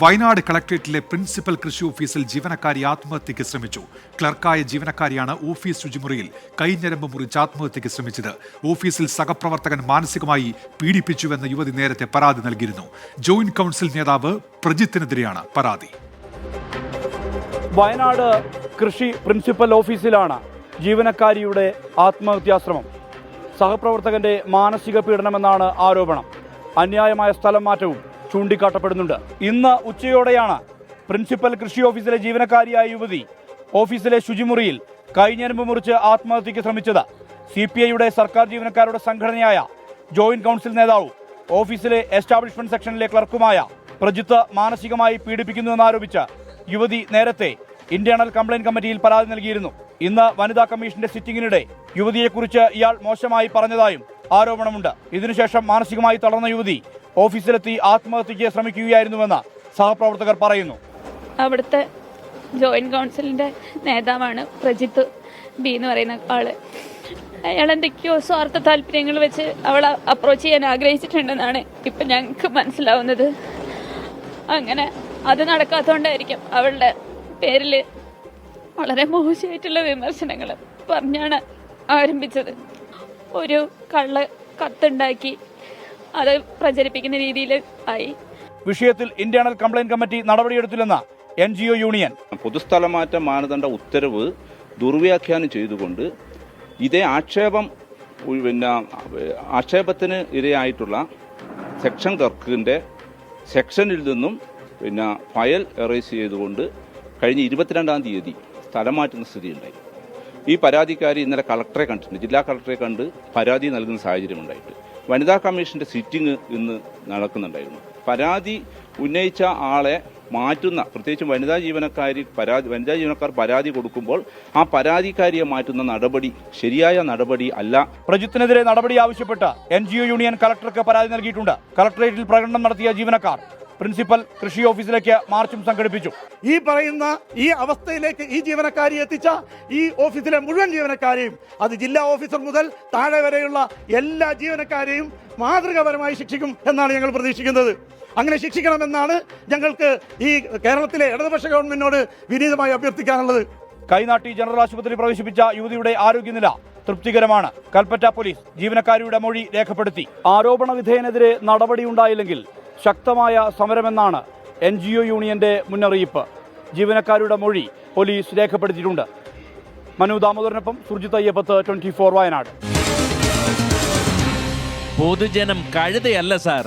Wayanad കളക്ട്രേറ്റിലെ principal കൃഷി ഓഫീസിൽ ജീവനക്കാരി ആത്മഹത്യയ്ക്ക് ശ്രമിച്ചു. ക്ലർക്കായ ജീവനക്കാരിയാണ് ഓഫീസ് ശുചിമുറിയിൽ കൈഞ്ഞരമ്പ് മുറിച്ച് ആത്മഹത്യയ്ക്ക് ശ്രമിച്ചത്. ഓഫീസിൽ സഹപ്രവർത്തകൻ മാനസികമായി പീഡിപ്പിച്ചുവെന്ന് യുവതി നേരത്തെ പരാതി നൽകിയിരുന്നു. ജോയിന്റ് കൗൺസിൽ നേതാവ് പ്രജിത്തിനെതിരെയാണ് പരാതി. വയനാട് കൃഷി പ്രിൻസിപ്പൽ ഓഫീസിലാണ് ജീവനക്കാരിയുടെ ആത്മഹത്യാശ്രമം. സഹപ്രവർത്തകന്റെ മാനസിക പീഡനമെന്നാണ് ആരോപണം. അന്യായമായ സ്ഥലം മാറ്റവും ചൂണ്ടിക്കാട്ടപ്പെടുന്നുണ്ട്. ഇന്ന് ഉച്ചയോടെയാണ് പ്രിൻസിപ്പൽ കൃഷി ഓഫീസിലെ ജീവനക്കാരിയായ യുവതി ഓഫീസിലെ ശുചിമുറിയിൽ കൈഞ്ഞരമ്പ് മുറിച്ച് ആത്മഹത്യയ്ക്ക് ശ്രമിച്ചത് സി പി ഐയുടെ സർക്കാർ ജീവനക്കാരുടെ സംഘടനയായ ജോയിന്റ് കൗൺസിൽ നേതാവ് ഓഫീസിലെ എസ്റ്റാബ്ലിഷ്മെന്റ് സെക്ഷനിലെ ക്ലർക്കുമായ പ്രജിത്ത് മാനസികമായി പീഡിപ്പിക്കുന്നുവെന്നാരോപിച്ച് യുവതി നേരത്തെ ഇന്റേണൽ കംപ്ലയിന്റ് കമ്മിറ്റിയിൽ പരാതി നൽകിയിരുന്നു. ഇന്ന് വനിതാ കമ്മീഷന്റെ സിറ്റിംഗിനിടെ യുവതിയെക്കുറിച്ച് ഇയാൾ മോശമായി പറഞ്ഞതായും ആരോപണമുണ്ട്. ഇതിനുശേഷം മാനസികമായി തളർന്ന യുവതി ഓഫീസിലെത്തി ആത്മഹത്യയ്ക്ക് ശ്രമിക്കുകയായിരുന്നുവെന്ന് സഹപ്രവർത്തകർ പറയുന്നു. അവിടുത്തെ ജോയിന്റ് കൗൺസിലിന്റെ നേതാവാണ് പ്രജിത്ത് ബി എന്ന് പറയുന്ന ആൾ. അയാൾ എന്തൊക്കെയോ സ്വാർത്ഥ താല്പര്യങ്ങൾ വെച്ച് അവളെ അപ്രോച്ച് ചെയ്യാൻ ആഗ്രഹിച്ചിട്ടുണ്ടെന്നാണ് ഇപ്പൊ ഞങ്ങൾക്ക് മനസ്സിലാവുന്നത്. അങ്ങനെ അത് നടക്കാത്തതുകൊണ്ടായിരിക്കും അവളുടെ പേരിൽ വളരെ മോശമായിട്ടുള്ള വിമർശനങ്ങൾ പറഞ്ഞാണ് ആരംഭിച്ചത്. ഒരു കള്ള കത്തുണ്ടാക്കി അത് പ്രചരിപ്പിക്കുന്ന രീതിയിൽ ആയി. വിഷയത്തിൽ ഇന്റേണൽ കംപ്ലൈന്റ് കമ്മിറ്റി നടപടിയെടുത്തില്ലെന്ന് എൻ ജി ഒ യൂണിയൻ. പൊതുസ്ഥലമാറ്റ മാനദണ്ഡ ഉത്തരവ് ദുർവ്യാഖ്യാനം ചെയ്തുകൊണ്ട് ഇതേ ആക്ഷേപം പിന്നെ ആക്ഷേപത്തിന് ഇരയായിട്ടുള്ള സെക്ഷൻ ക്ലർക്കിന്റെ സെക്ഷനിൽ നിന്നും പിന്നെ ഫയൽ എറേസ് ചെയ്തുകൊണ്ട് കഴിഞ്ഞ ഇരുപത്തിരണ്ടാം തീയതി സ്ഥലം മാറ്റുന്ന സ്ഥിതിയുണ്ടായി. ഈ പരാതിക്കാരി ഇന്നലെ കളക്ടറെ കണ്ടിട്ടുണ്ട്. ജില്ലാ കളക്ടറെ കണ്ട് പരാതി നൽകുന്ന സാഹചര്യമുണ്ടായിട്ട് വനിതാ കമ്മീഷന്റെ സിറ്റിംഗ് ഇന്ന് നടക്കുന്നുണ്ടായിരുന്നു. പരാതി ഉന്നയിച്ച ആളെ മാറ്റുന്ന പ്രത്യേകിച്ച് വനിതാ ജീവനക്കാരി പരാതി വനിതാ ജീവനക്കാർ പരാതി കൊടുക്കുമ്പോൾ ആ പരാതിക്കാരിയെ മാറ്റുന്ന നടപടി ശരിയായ നടപടി അല്ല. പ്രജിത്തിനെതിരെ നടപടി ആവശ്യപ്പെട്ട് എൻ യൂണിയൻ കളക്ടർക്ക് പരാതി നൽകിയിട്ടുണ്ട്. കളക്ടറേറ്റിൽ പ്രകടനം നടത്തിയ ജീവനക്കാർ പ്രിൻസിപ്പൽ കൃഷി ഓഫീസിലേക്ക് മാർച്ചും സംഘടിപ്പിച്ചു. ഈ പറയുന്ന ഈ അവസ്ഥയിലേക്ക് ഈ ജീവനക്കാരി എത്തിച്ച ഈ ഓഫീസിലെ മുഴുവൻ ജീവനക്കാരെയും അത് ജില്ലാ ഓഫീസർ മുതൽ താഴെ വരെയുള്ള എല്ലാ ജീവനക്കാരെയും മാതൃകാപരമായി ശിക്ഷിക്കും എന്നാണ് ഞങ്ങൾ പ്രതീക്ഷിക്കുന്നത്. അങ്ങനെ ശിക്ഷിക്കണമെന്നാണ് ഞങ്ങൾക്ക് ഈ കേരളത്തിലെ ഇടതുപക്ഷ ഗവൺമെന്റിനോട് വിനീതമായി അഭ്യർത്ഥിക്കാനുള്ളത്. കൈനാട്ടി ജനറൽ ആശുപത്രി പ്രവേശിപ്പിച്ച യുവതിയുടെ ആരോഗ്യനില തൃപ്തികരമാണ്. കൽപ്പറ്റ പോലീസ് ജീവനക്കാരിയുടെ മൊഴി രേഖപ്പെടുത്തി. ആരോപണ വിധേയനെതിരെ നടപടിയുണ്ടായില്ലെങ്കിൽ ശക്തമായ സമരമെന്നാണ് എൻ ജി ഒ യൂണിയന്റെ മുന്നറിയിപ്പ്. ജീവനക്കാരുടെ മൊഴി പോലീസ് രേഖപ്പെടുത്തിയിട്ടുണ്ട്. മനു ദാമോദരനൊപ്പം സുർജിത് അയ്യപ്പത്ത് ട്വന്റി ഫോർ വയനാട്. പൊതുജനം കഴുതയല്ല സാർ.